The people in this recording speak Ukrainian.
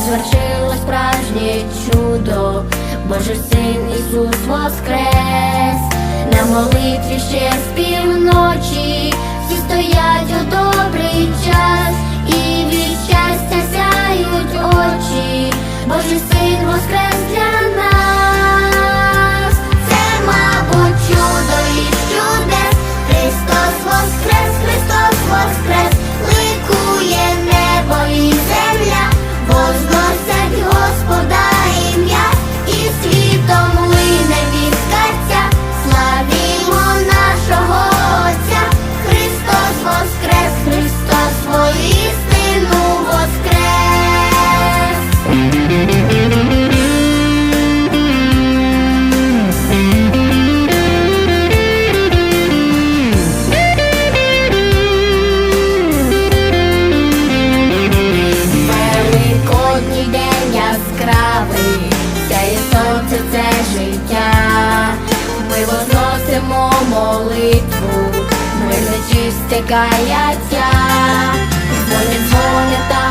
звершилось справжнє чудо, Боже син Ісус воскрес, на молитві ще з півночі, всі стоять у добрий час, і від щастя сяють очі, Божий син воскрес для нас. яскравий, сяє сонце це життя, ми возносимо молитву, ми не стікається, дзвони дзвони та.